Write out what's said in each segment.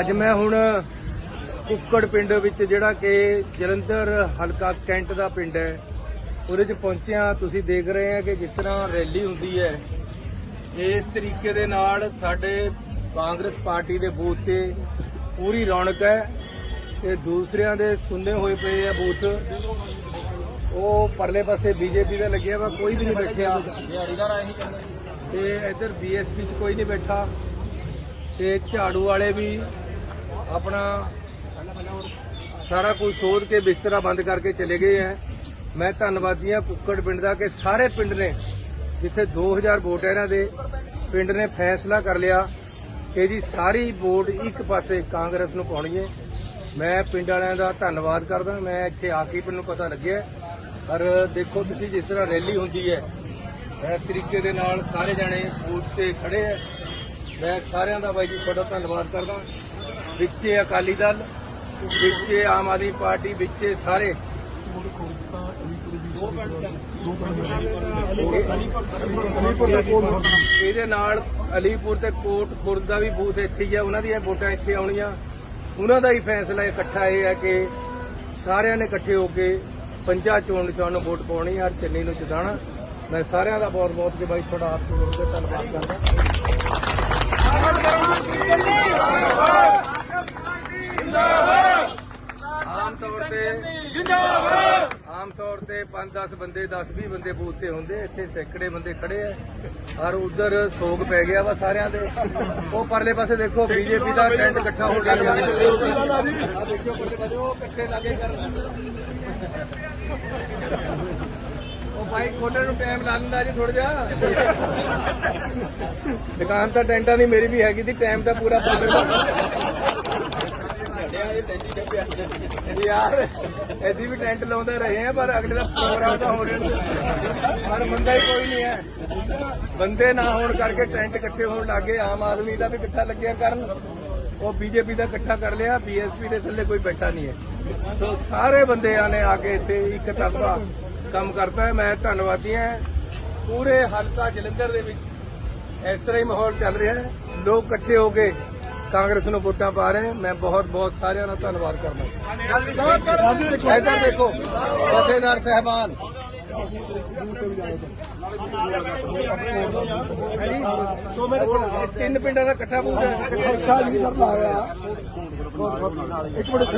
ਅੱਜ ਮੈਂ ਹੁਣ ਕੁੱਕੜ ਪਿੰਡ ਵਿੱਚ ਜਿਹੜਾ ਕਿ ਜਲੰਧਰ ਹਲਕਾ ਕੈਂਟ ਦਾ ਪਿੰਡ ਹੈ। ਉਹਦੇ 'ਚ ਪਹੁੰਚਿਆ। ਤੁਸੀਂ ਦੇਖ ਰਹੇ ਆ ਕਿ ਜਿਸ ਤਰ੍ਹਾਂ ਰੈਲੀ ਹੁੰਦੀ ਹੈ, ਇਸ ਤਰੀਕੇ ਦੇ ਨਾਲ ਸਾਡੇ ਕਾਂਗਰਸ ਪਾਰਟੀ ਦੇ ਬੂਥ ਤੇ ਪੂਰੀ ਰੌਣਕ ਹੈ। ਤੇ ਦੂਸਰਿਆਂ ਦੇ ਸੁੰਨੇ ਹੋਏ ਪਏ ਆ ਬੂਥ। ਉਹ ਪਰਲੇ ਪਾਸੇ ਬੀਜੇਪੀ ਦਾ ਲੱਗਿਆ ਵਾ, ਕੋਈ ਵੀ ਨਹੀਂ ਬੈਠਿਆ। ਤੇ ਇੱਧਰ ਬੀਐਸਪੀ 'ਚ ਕੋਈ ਨਹੀਂ ਬੈਠਾ। ਤੇ ਝਾੜੂ ਵਾਲੇ ਵੀ ਆਪਣਾ ਸਾਰਾ ਕੁਝ ਸੋਧ ਕੇ ਬਿਸਤਰਾ ਬੰਦ ਕਰਕੇ ਚਲੇ ਗਏ ਹੈ ਮੈਂ ਧੰਨਵਾਦੀ ਹਾਂ ਕੁੱਕੜ ਪਿੰਡ ਦਾ ਕਿ ਸਾਰੇ ਪਿੰਡ ਨੇ, ਜਿੱਥੇ 2000 ਵੋਟ ਹੈ ਇਹਨਾਂ ਦੇ, ਪਿੰਡ ਨੇ ਫੈਸਲਾ ਕਰ ਲਿਆ ਕਿ ਜੀ ਸਾਰੀ ਵੋਟ ਇੱਕ ਪਾਸੇ ਕਾਂਗਰਸ ਨੂੰ ਪਾਉਣੀ ਹੈ। ਮੈਂ ਪਿੰਡ ਵਾਲਿਆਂ ਦਾ ਧੰਨਵਾਦ ਕਰਦਾ, ਮੈਂ ਇੱਥੇ ਆ ਕੇ ਮੈਨੂੰ ਪਤਾ ਲੱਗਿਆ। ਪਰ ਦੇਖੋ ਤੁਸੀਂ ਜਿਸ ਤਰ੍ਹਾਂ ਰੈਲੀ ਹੁੰਦੀ ਹੈ, ਇਸ ਤਰੀਕੇ ਦੇ ਨਾਲ ਸਾਰੇ ਜਣੇ ਬੂਥ ਤੇ ਖੜੇ ਹੈ ਮੈਂ ਸਾਰਿਆਂ ਦਾ ਬਾਈ ਜੀ ਤੁਹਾਡਾ ਧੰਨਵਾਦ ਕਰਦਾ। ਵਿੱਚ ਅਕਾਲੀ ਦਲ, ਵਿੱਚ ਆਮ ਆਦਮੀ ਪਾਰਟੀ, ਵਿੱਚ ਸਾਰੇ। ਇਹਦੇ ਨਾਲ ਅਲੀਪੁਰ ਤੇ ਕੋਟ ਖੁਰਦ ਦਾ ਵੀ ਬੂਥ ਇੱਥੇ ਹੀ ਆ, ਉਹਨਾਂ ਦੀਆਂ ਵੋਟਾਂ ਇੱਥੇ ਆਉਣੀਆਂ। ਉਹਨਾਂ ਦਾ ਹੀ ਫੈਸਲਾ ਇਕੱਠਾ ਇਹ ਹੈ ਕਿ ਸਾਰਿਆਂ ਨੇ ਇਕੱਠੇ ਹੋ ਕੇ ਪੰਜਾ ਚੋਣ ਨਿਸ਼ਾਨ ਨੂੰ ਵੋਟ ਪਾਉਣੀ ਹਰ ਚੰਨੀ ਨੂੰ ਜਿਤਾਣਾ ਮੈਂ ਸਾਰਿਆਂ ਦਾ ਬਹੁਤ ਬਹੁਤ ਕਿ ਬਾਈ ਤੁਹਾਡਾ ਆਪ ਤੋਂ ਧੰਨਵਾਦ ਕਰਦਾ। ਆਮ ਤੌਰ ਤੇ ਜਿੰਦਾਬਾਦ। ਆਮ ਤੌਰ ਤੇ 5-10 ਬੰਦੇ 10-20 ਬੰਦੇ ਬੂਥ ਤੇ ਹੁੰਦੇ ਇੱਥੇ ਸੈਂਕੜੇ ਬੰਦੇ ਖੜੇ ਆ। ਔਰ ਉਧਰ ਸੋਗ ਪੈ ਗਿਆ ਵਾ ਸਾਰਿਆਂ ਦੇ। ਉਹ ਪਰਲੇ ਪਾਸੇ ਦੇਖੋ, ਬੀਜੇਪੀ ਦਾ ਟੈਂਟ ਇਕੱਠਾ ਹੋ ਗਿਆ। ਆ ਦੇਖਿਓ ਕੁਝ ਬਜੋ ਇਕੱਠੇ ਲਾਗੇ ਕਰਨ ਉਹ ਭਾਈ ਖੋਲਣ ਨੂੰ ਟਾਈਮ ਲੱਗਦਾ ਜੀ ਥੋੜਾ ਜਾ ਦੁਕਾਨ ਤਾਂ ਟੈਂਟਾਂ ਦੀ ਮੇਰੀ ਵੀ ਹੈਗੀ ਸੀ ਟਾਈਮ ਤਾਂ ਪੂਰਾ ਯਾਰ ਅਸੀਂ ਵੀ ਟੈਂਟ ਲਾਉਂਦੇ ਰਹੇ ਆ, ਪਰ ਅਗਲੇ ਦਾ ਪ੍ਰੋਗਰਾਮ ਤਾਂ ਹੋ ਰਿਹਾ ਪਰ ਬੰਦਾ ਹੀ ਕੋਈ ਨਹੀਂ ਹੈ। ਬੰਦੇ ਨਾ ਹੋਣ ਕਰਕੇ ਟੈਂਟ ਇਕੱਠੇ ਹੋਣ ਲੱਗੇ ਆਮ ਆਦਮੀ ਦਾ ਵੀ ਇਕੱਠਾ ਲੱਗਿਆ ਕਰਨ। ਉਹ ਬੀਜੇਪੀ ਦਾ ਇਕੱਠਾ ਕਰ ਲਿਆ ਬੀਐਸਪੀ ਦੇ ਥੱਲੇ ਕੋਈ ਬੈਠਾ ਨਹੀਂ ਹੈ। ਸੋ ਸਾਰੇ ਬੰਦਿਆਂ ਨੇ ਆ ਕੇ ਇੱਥੇ ਇੱਕ ਤਰਫਾ ਕੰਮ ਕਰਤਾ ਹੈ। ਮੈਂ ਧੰਨਵਾਦੀ ਹਾਂ। ਪੂਰੇ ਹਲਕਾ ਜਲੰਧਰ ਦੇ ਵਿੱਚ ਇਸ ਤਰ੍ਹਾਂ ਹੀ ਮਾਹੌਲ ਚੱਲ ਰਿਹਾ ਹੈ। ਲੋਕ ਇਕੱਠੇ ਹੋ ਕੇ ਕਾਂਗਰਸ ਨੂੰ ਵੋਟਾਂ ਪਾ ਰਹੇ ਮੈਂ ਬਹੁਤ ਬਹੁਤ ਸਾਰਿਆਂ ਦਾ ਧੰਨਵਾਦ ਕਰਦਾ ਇੱਧਰ ਦੇਖੋ ਜਥੇਦਾਰ ਸਹਿਬਾਨ। ਤਿੰਨ ਪਿੰਡਾਂ ਦਾ ਇਕੱਠਾ ਬੂਥ ਹੈ। ਇੱਕ ਮਿੰਟ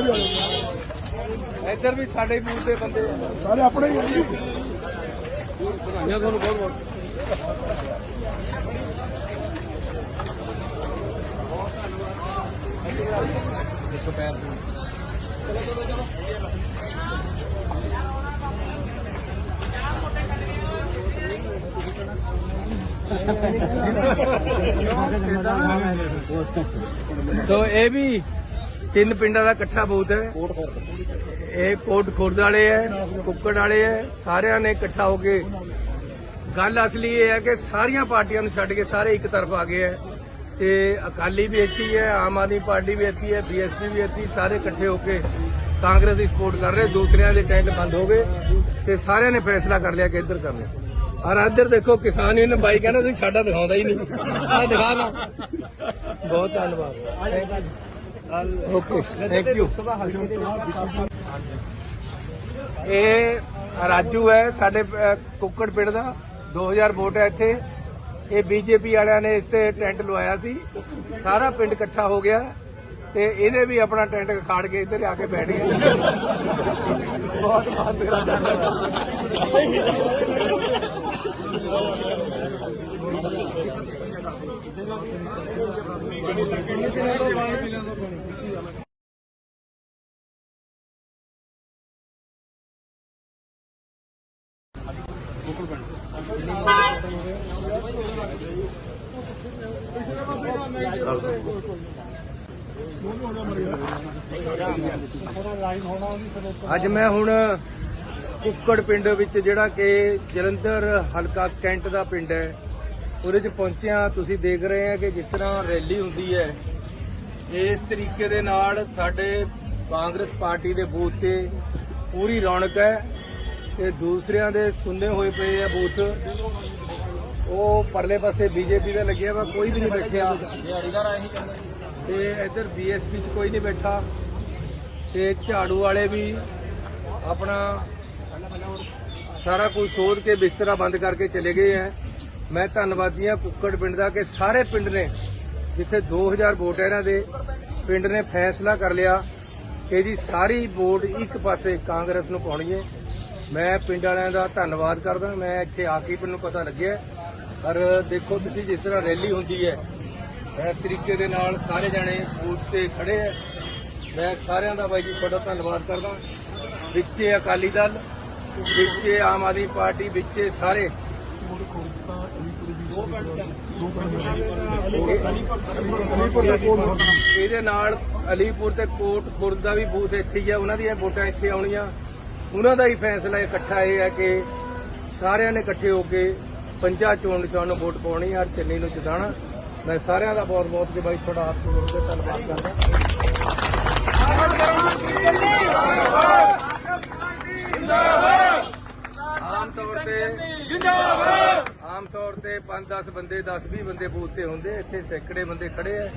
ਇੱਧਰ ਵੀ ਸਾਡੇ ਬੂਥ ਦੇ ਬੰਦੇ ਸਾਰੇ ਆਪਣੇ ਹੀ ਆ ਤੁਹਾਨੂੰ ਬਹੁਤ ਬਹੁਤ। ਸੋ ਇਹ ਵੀ ਤਿੰਨ ਪਿੰਡਾਂ ਦਾ ਇਕੱਠਾ ਬਹੁਤ ਹੈ। ਇਹ ਕੋਟ ਖੁਰਦ ਵਾਲੇ ਹੈ, ਕੁੱਕੜ ਵਾਲੇ ਹੈ, ਸਾਰਿਆਂ ਨੇ ਇਕੱਠਾ ਹੋ ਕੇ ਗੱਲ ਅਸਲੀ ਇਹ ਹੈ ਕਿ ਸਾਰੀਆਂ ਪਾਰਟੀਆਂ ਨੂੰ ਛੱਡ ਕੇ ਸਾਰੇ ਇੱਕ ਤਰਫ ਆ ਗਏ ਹੈ। ਤੇ ਅਕਾਲੀ ਵੀ ਇੱਥੇ ਹੈ ਆਮ ਆਦਮੀ ਪਾਰਟੀ ਵੀ ਇੱਥੇ ਹੈ ਬੀਐਸਪੀ ਵੀ ਇੱਥੇ ਸਾਰੇ ਇਕੱਠੇ ਹੋ ਕੇ ਕਾਂਗਰਸ ਦੀ ਸਪੋਰਟ ਕਰ ਰਹੇ, ਦੂਸਰਿਆਂ ਦੇ ਟੈਂਟ ਬੰਦ ਹੋ ਗਏ ਤੇ ਸਾਰਿਆਂ ਨੇ ਫੈਸਲਾ ਕਰ ਲਿਆ ਕਿ ਇੱਧਰ ਕਰਨਾ ਔਰ ਇੱਧਰ ਦੇਖੋ, ਕਿਸਾਨ ਯੂਨੀਅਨ ਬਾਈ ਕਹਿੰਦਾ, ਤੁਸੀਂ ਸਾਡਾ ਦਿਖਾਉਂਦਾ ਹੀ ਨਹੀਂ। ਆ ਦਿਖਾ ਨਾ ਬਹੁਤ ਧੰਨਵਾਦ। ਓਕੇ ਥੈਂਕ ਯੂ ਇਹ ਰਾਜੂ ਹੈ, ਸਾਡੇ ਕੁੱਕੜ ਪਿੰਡ ਦਾ। 2000 ਵੋਟ ਹੈ ਇੱਥੇ। ਇਹ ਬੀਜੇਪੀ ਵਾਲਿਆਂ ਨੇ ਇਸ ਤੇ ਟੈਂਟ ਲਵਾਇਆ ਸੀ। ਸਾਰਾ ਪਿੰਡ ਇਕੱਠਾ ਹੋ ਗਿਆ ਤੇ ਇਹਨੇ ਵੀ ਆਪਣਾ ਟੈਂਟ ਖਾੜ ਕੇ ਇੱਧਰ ਆ ਕੇ ਬੈਠ ਗਿਆ। ਬਹੁਤ ਬਹੁਤ ਤੇਰਾ ਧੰਨਵਾਦ। ਅੱਜ ਮੈਂ ਹੁਣ ਕੁੱਕੜ ਪਿੰਡ ਵਿੱਚ ਜਿਹੜਾ ਕਿ ਜਲੰਧਰ ਹਲਕਾ ਕੈਂਟ ਦਾ ਪਿੰਡ ਹੈ। ਉਹਦੇ 'ਚ ਪਹੁੰਚਿਆ। ਤੁਸੀਂ ਦੇਖ ਰਹੇ ਆ ਕਿ ਜਿਸ ਤਰ੍ਹਾਂ ਰੈਲੀ ਹੁੰਦੀ ਹੈ, ਇਸ ਤਰੀਕੇ ਦੇ ਨਾਲ ਸਾਡੇ ਕਾਂਗਰਸ ਪਾਰਟੀ ਦੇ ਬੂਥ ਤੇ ਪੂਰੀ ਰੌਣਕ ਹੈ ਤੇ ਦੂਸਰਿਆਂ ਦੇ ਸੁੰਨੇ ਹੋਏ ਪਏ ਆ ਬੂਥ। ਉਹ ਪਰਲੇ ਪਾਸੇ ਬੀਜੇਪੀ ਦਾ ਲੱਗਿਆ ਵਾ ਕੋਈ ਵੀ ਨਹੀਂ ਬੈਠਿਆ। ਤੇ ਇੱਧਰ ਬੀਐਸਪੀ ਚ ਕੋਈ ਨਹੀਂ ਬੈਠਾ। ਤੇ ਝਾੜੂ ਵਾਲੇ ਵੀ ਆਪਣਾ ਸਾਰਾ ਕੁਝ ਸੋਧ ਕੇ ਬਿਸਤਰਾ ਬੰਦ ਕਰਕੇ ਚਲੇ ਗਏ ਹੈ ਮੈਂ ਧੰਨਵਾਦੀ ਹਾਂ ਕੁੱਕੜ ਪਿੰਡ ਦਾ ਕਿ ਸਾਰੇ ਪਿੰਡ ਨੇ ਜਿੱਥੇ 2000 ਵੋਟ ਹੈ ਇਹਨਾਂ ਦੇ ਪਿੰਡ ਨੇ ਫੈਸਲਾ ਕਰ ਲਿਆ ਕਿ ਜੀ ਸਾਰੀ ਵੋਟ ਇੱਕ ਪਾਸੇ ਕਾਂਗਰਸ ਨੂੰ ਪਾਉਣੀ ਹੈ। ਮੈਂ ਪਿੰਡ ਵਾਲਿਆਂ ਦਾ ਧੰਨਵਾਦ ਕਰਦਾ। ਮੈਂ ਇੱਥੇ ਆ ਕੇ ਮੈਨੂੰ ਪਤਾ ਲੱਗਿਆ। ਪਰ ਦੇਖੋ ਤੁਸੀਂ ਜਿਸ ਤਰ੍ਹਾਂ ਰੈਲੀ ਹੁੰਦੀ ਹੈ ਇਸ ਤਰੀਕੇ ਦੇ ਨਾਲ ਸਾਰੇ ਜਣੇ ਬੂਥ ਤੇ ਖੜੇ ਹੈ। ਮੈਂ ਸਾਰਿਆਂ ਦਾ ਬਾਈ ਜੀ ਤੁਹਾਡਾ ਧੰਨਵਾਦ ਕਰਦਾ। ਵਿੱਚੇ ਅਕਾਲੀ ਦਲ, ਵਿੱਚੇ ਆਮ ਆਦਮੀ ਪਾਰਟੀ, ਵਿੱਚੇ ਸਾਰੇ। ਇਹਦੇ ਨਾਲ ਅਲੀਪੁਰ ਤੇ ਕੋਟ ਖੁਰਦ ਦਾ ਵੀ ਬੂਥ ਇੱਥੇ ਹੀ ਆ ਉਹਨਾਂ ਦੀਆਂ ਵੋਟਾਂ ਇੱਥੇ ਆਉਣੀਆਂ। ਉਹਨਾਂ ਦਾ ਹੀ ਫੈਸਲਾ ਇਕੱਠਾ ਇਹ ਹੈ ਕਿ ਸਾਰਿਆਂ ਨੇ ਇਕੱਠੇ ਹੋ ਕੇ ਪੰਜਾ ਚੋਣ ਨਿਸ਼ਾਨ ਨੂੰ ਵੋਟ ਪਾਉਣੀ, ਹਰ ਚੰਨੀ ਨੂੰ ਜਿਤਾਉਣਾ। ਮੈਂ ਸਾਰਿਆਂ ਦਾ ਬਹੁਤ ਬਹੁਤ ਕਿ ਬਾਈ ਤੁਹਾਡਾ ਹੱਥ ਜੋੜ ਕੇ ਧੰਨਵਾਦ ਕਰਦਾ ਆਮ ਤੌਰ ਤੇ ਜਿੰਦਾਬਾਦ ਆਮ ਤੌਰ 5-10 ਬੰਦੇ 10-20 ਬੰਦੇ ਬੂਥ ਤੇ ਹੁੰਦੇ ਇੱਥੇ ਸੈਂਕੜੇ ਬੰਦੇ ਖੜੇ ਆ।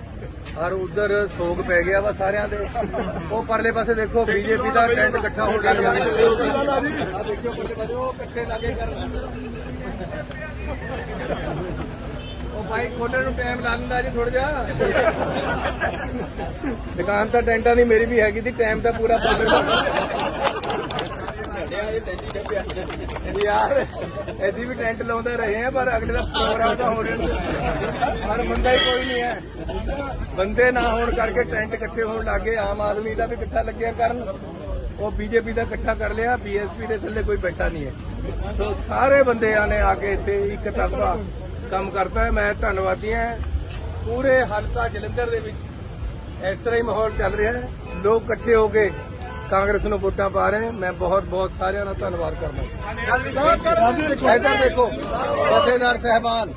ਔਰ ਉਧਰ ਸੋਗ ਪੈ ਗਿਆ ਵਾ ਸਾਰਿਆਂ ਦੇ। ਉਹ ਪਰਲੇ ਪਾਸੇ ਦੇਖੋ ਬੀਜੇਪੀ ਦਾ ਟੈਂਟ ਇਕੱਠਾ ਹੋ ਗਿਆ। ਆ ਦੇਖਿਓ, ਪਰਲੇ ਪਾਸੇ, ਉਹ ਇਕੱਠੇ ਲਾਗੇ ਕਰਨ ਉਹ ਭਾਈ ਖੋਲਣ ਨੂੰ ਟਾਈਮ ਲਾ ਲੈਂਦਾ ਜੀ ਥੋੜਾ ਜਿਹਾ। ਦੁਕਾਨ ਤਾਂ ਟੈਂਟਾਂ ਦੀ ਮੇਰੀ ਵੀ ਹੈਗੀ ਸੀ, ਟਾਈਮ ਤਾਂ ਪੂਰਾ ਪਾ ਯਾਰ ਐਦੀ ਵੀ ਟੈਂਟ ਲਾਉਂਦੇ ਰਹੇ ਆ, ਪਰ ਅਗਲੇ ਦਾ ਪ੍ਰੋਗਰਾਮ ਤਾਂ ਹੋ ਰਿਹਾ ਪਰ ਬੰਦਾ ਹੀ ਕੋਈ ਨਹੀਂ ਹੈ। ਬੰਦੇ ਨਾ ਹੋਣ ਕਰਕੇ ਟੈਂਟ ਇਕੱਠੇ ਹੋਣ ਲੱਗੇ ਆਮ ਆਦਮੀ ਦਾ ਵੀ ਇਕੱਠਾ ਲੱਗਿਆ ਕਰਨ। ਉਹ ਬੀਜੇਪੀ ਦਾ ਇਕੱਠਾ ਕਰ ਲਿਆ, ਬੀਐਸਪੀ ਦੇ ਥੱਲੇ ਕੋਈ ਬੈਠਾ ਨਹੀਂ ਹੈ। ਸੋ ਸਾਰੇ ਬੰਦਿਆਂ ਨੇ ਆ ਕੇ ਇੱਥੇ ਇੱਕ ਤਰਫਾ ਕੰਮ ਕਰਤਾ ਹੈ। ਮੈਂ ਧੰਨਵਾਦੀ ਹਾਂ। ਪੂਰੇ ਹਲਕਾ ਜਲੰਧਰ ਦੇ ਵਿੱਚ ਇਸ ਤਰ੍ਹਾਂ ਹੀ ਮਾਹੌਲ ਚੱਲ ਰਿਹਾ ਹੈ। ਲੋਕ ਇਕੱਠੇ ਹੋ ਕੇ ਕਾਂਗਰਸ ਨੂੰ ਵੋਟਾਂ ਪਾ ਰਹੇ। ਮੈਂ ਬਹੁਤ ਬਹੁਤ ਸਾਰਿਆਂ ਦਾ ਧੰਨਵਾਦ ਕਰਦਾ ਇੱਧਰ ਦੇਖੋ ਜਥੇਦਾਰ ਸਹਿਬਾਨ।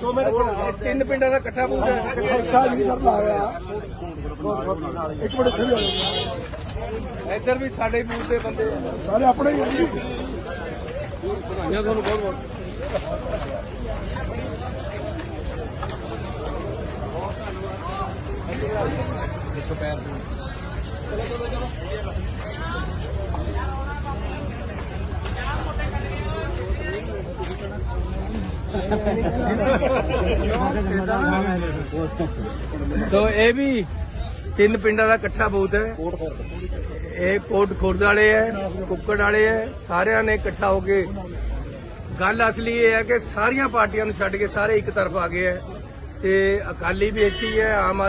ਸੋ ਮੇਰੇ ਤਿੰਨ ਪਿੰਡਾਂ ਦਾ ਇਕੱਠਾ ਬੂਥ ਹੈ। ਇੱਕ ਮਿੰਟ ਖੜੀ ਇੱਧਰ ਵੀ ਸਾਡੇ ਬੂਥ ਦੇ ਬੰਦੇ ਆ। ਸਾਰੇ ਆਪਣੇ ਹੀ ਵਧਾਈਆਂ ਤੁਹਾਨੂੰ ਬਹੁਤ ਬਹੁਤ ਸੋ ਇਹ ਵੀ ਤਿੰਨ ਪਿੰਡਾਂ ਦਾ ਇਕੱਠਾ ਬਹੁਤ ਹੈ। ਇਹ ਕੋਟ ਖੁਰਦ ਵਾਲੇ ਹੈ, ਕੁੱਕੜ ਵਾਲੇ ਹੈ, ਸਾਰਿਆਂ ਨੇ ਇਕੱਠਾ ਹੋ ਕੇ ਗੱਲ ਅਸਲੀ ਇਹ ਹੈ ਕਿ ਸਾਰੀਆਂ ਪਾਰਟੀਆਂ ਨੂੰ ਛੱਡ ਕੇ ਸਾਰੇ ਇੱਕ ਤਰਫ ਆ ਗਏ ਹੈ ਤੇ ਅਕਾਲੀ ਵੀ ਇੱਥੇ ਹੀ ਹੈ, ਆਮ